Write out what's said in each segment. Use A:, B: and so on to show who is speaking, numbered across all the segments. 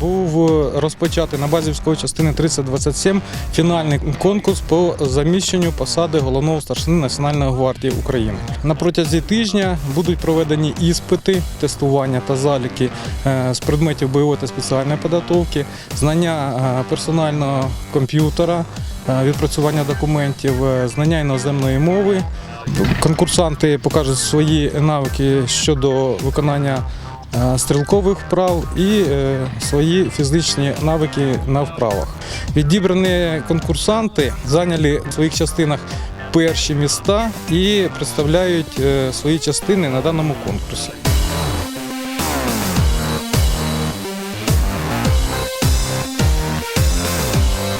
A: був розпочатий на базі військової частини 3027 фінальний конкурс по заміщенню посади головного старшини Національної гвардії України. На протязі тижня будуть проведені іспити, тестування та заліки е, з предметів бойової та спеціальної підготовки, знання е, персонального комп'ютера, е, відпрацювання документів, е, знання іноземної мови. Конкурсанти покажуть свої навики щодо виконання е, стрілкових вправ і е, свої фізичні навики на вправах. Відібрані конкурсанти зайняли в своїх частинах перші міста і представляють е, свої частини на даному конкурсі.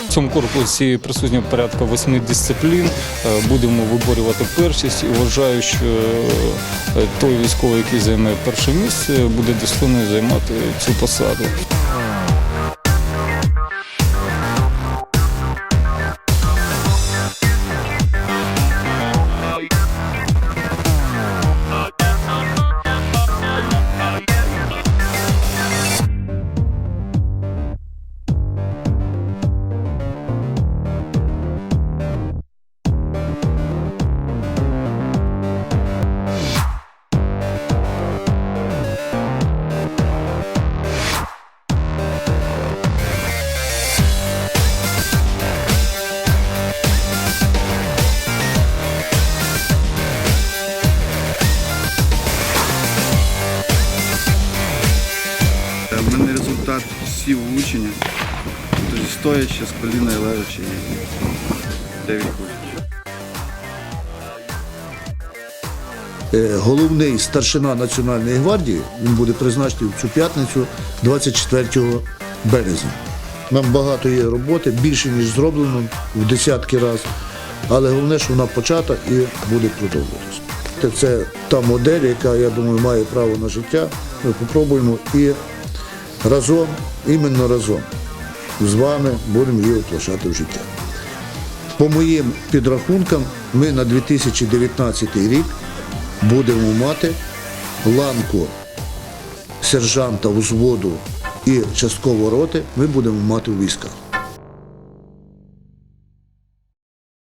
B: В цьому корпусі присутні порядка восьми дисциплін. Е, Будемо виборювати першість і вважаю, що е, той військовий, який займе перше місце, буде достойно займати цю посаду.
C: Всі влучення. Тобто стоячи, з коліна і лежачи. 9 влучень.
D: Е, головний старшина Національної гвардії, він буде призначений в цю п'ятницю 24 березня. Нам багато є роботи, більше, ніж зроблено в десятки разів. Але головне, що вона почата і буде продовжуватися. Це та модель, яка, я думаю, має право на життя. Ми спробуємо і разом, іменно разом з вами будемо її оплачати в життя. По моїм підрахункам, ми на 2019 рік будемо мати ланку сержанта взводу і частково роти ми будемо мати в військах.